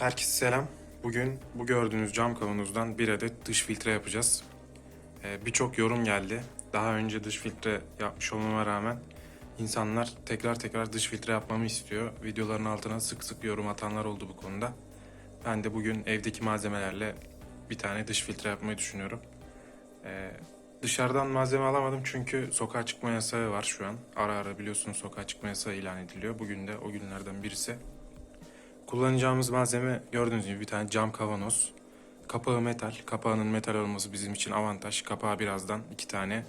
Herkese selam. Bugün bu gördüğünüz cam kavanozdan bir adet dış filtre yapacağız. Ee, Birçok yorum geldi. Daha önce dış filtre yapmış olmama rağmen insanlar tekrar tekrar dış filtre yapmamı istiyor. Videoların altına sık sık yorum atanlar oldu bu konuda. Ben de bugün evdeki malzemelerle bir tane dış filtre yapmayı düşünüyorum. Ee, dışarıdan malzeme alamadım çünkü sokağa çıkma yasağı var şu an. Ara ara biliyorsunuz sokağa çıkma yasağı ilan ediliyor. Bugün de o günlerden birisi. Kullanacağımız malzeme gördüğünüz gibi bir tane cam kavanoz. Kapağı metal. Kapağının metal olması bizim için avantaj. Kapağı birazdan iki tane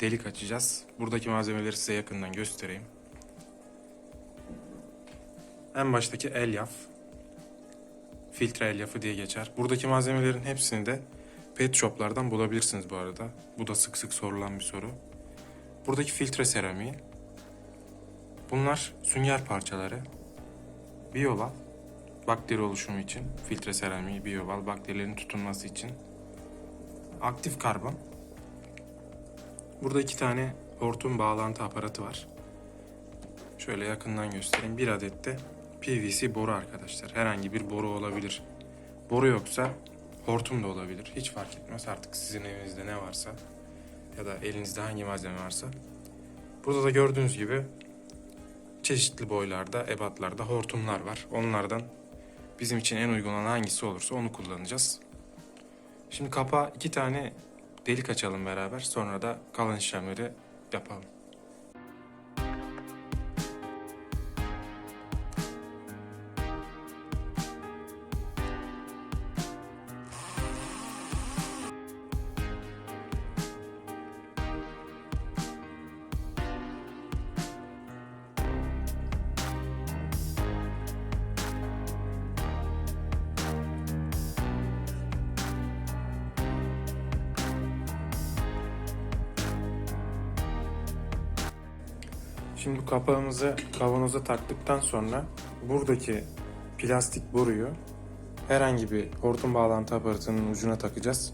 delik açacağız. Buradaki malzemeleri size yakından göstereyim. En baştaki elyaf. Filtre elyafı diye geçer. Buradaki malzemelerin hepsini de pet shoplardan bulabilirsiniz bu arada. Bu da sık sık sorulan bir soru. Buradaki filtre seramiği. Bunlar sünger parçaları. Biyoval, bakteri oluşumu için, filtre seramiği, biyoval, bakterilerin tutunması için. Aktif karbon. Burada iki tane hortum bağlantı aparatı var. Şöyle yakından göstereyim. Bir adet de PVC boru arkadaşlar. Herhangi bir boru olabilir. Boru yoksa hortum da olabilir. Hiç fark etmez artık sizin evinizde ne varsa ya da elinizde hangi malzeme varsa. Burada da gördüğünüz gibi çeşitli boylarda, ebatlarda hortumlar var. Onlardan bizim için en uygun olan hangisi olursa onu kullanacağız. Şimdi kapağa iki tane delik açalım beraber. Sonra da kalan işlemleri yapalım. Şimdi kapağımızı kavanoza taktıktan sonra buradaki plastik boruyu herhangi bir hortum bağlantı aparatının ucuna takacağız.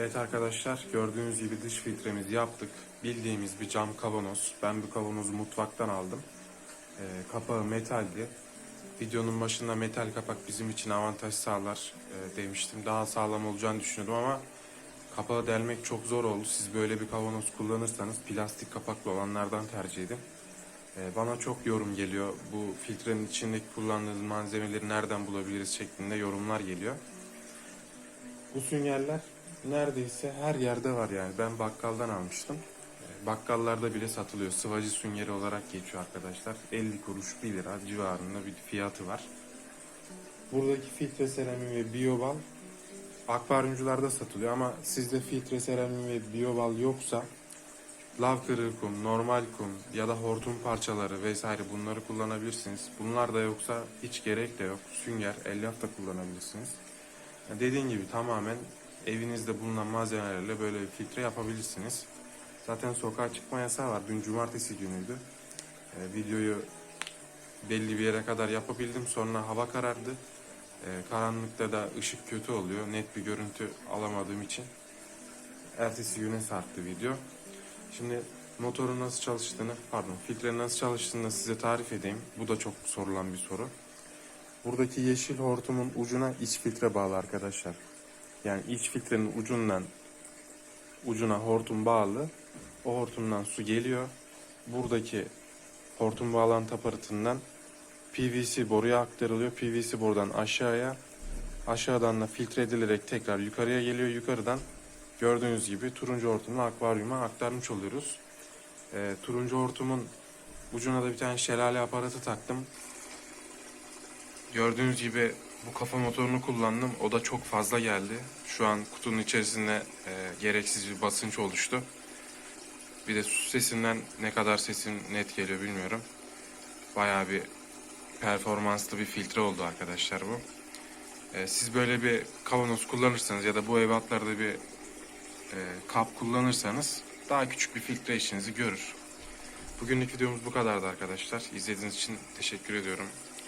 Evet arkadaşlar gördüğünüz gibi dış filtremizi yaptık. Bildiğimiz bir cam kavanoz. Ben bu kavanozu mutfaktan aldım. Ee, kapağı metaldi. Videonun başında metal kapak bizim için avantaj sağlar e, demiştim. Daha sağlam olacağını düşünüyordum ama kapağı delmek çok zor oldu. Siz böyle bir kavanoz kullanırsanız plastik kapaklı olanlardan tercih edin. Ee, bana çok yorum geliyor. Bu filtrenin içindeki kullandığınız malzemeleri nereden bulabiliriz şeklinde yorumlar geliyor. Bu süngerler neredeyse her yerde var yani. Ben bakkaldan almıştım. E, Bakkallarda bile satılıyor. Sıvacı süngeri olarak geçiyor arkadaşlar. 50 kuruş 1 lira civarında bir fiyatı var. Buradaki filtre seramiği ve biyobal akvaryumcularda satılıyor ama sizde filtre seramiği ve biyobal yoksa lav kırığı kum, normal kum ya da hortum parçaları vesaire bunları kullanabilirsiniz. Bunlar da yoksa hiç gerek de yok. Sünger, elyaf da kullanabilirsiniz. Dediğim gibi tamamen evinizde bulunan malzemelerle böyle bir filtre yapabilirsiniz. Zaten sokağa çıkma yasağı var. Dün cumartesi günüydü. Ee, videoyu belli bir yere kadar yapabildim. Sonra hava karardı. Ee, karanlıkta da ışık kötü oluyor. Net bir görüntü alamadığım için. Ertesi güne sarktı video. Şimdi motorun nasıl çalıştığını, pardon filtrenin nasıl çalıştığını size tarif edeyim. Bu da çok sorulan bir soru. Buradaki yeşil hortumun ucuna iç filtre bağlı arkadaşlar. Yani iç filtrenin ucundan ucuna hortum bağlı. O hortumdan su geliyor. Buradaki hortum bağlantı aparatından PVC boruya aktarılıyor. PVC borudan aşağıya, aşağıdan da filtre edilerek tekrar yukarıya geliyor. Yukarıdan gördüğünüz gibi turuncu hortumla akvaryuma aktarmış oluyoruz. Ee, turuncu hortumun ucuna da bir tane şelale aparatı taktım. Gördüğünüz gibi bu kafa motorunu kullandım. O da çok fazla geldi. Şu an kutunun içerisinde e, gereksiz bir basınç oluştu. Bir de su sesinden ne kadar sesim net geliyor bilmiyorum. Bayağı bir performanslı bir filtre oldu arkadaşlar bu. Ee, siz böyle bir kavanoz kullanırsanız ya da bu ebatlarda bir e, kap kullanırsanız daha küçük bir filtre işinizi görür. Bugünlük videomuz bu kadardı arkadaşlar. İzlediğiniz için teşekkür ediyorum.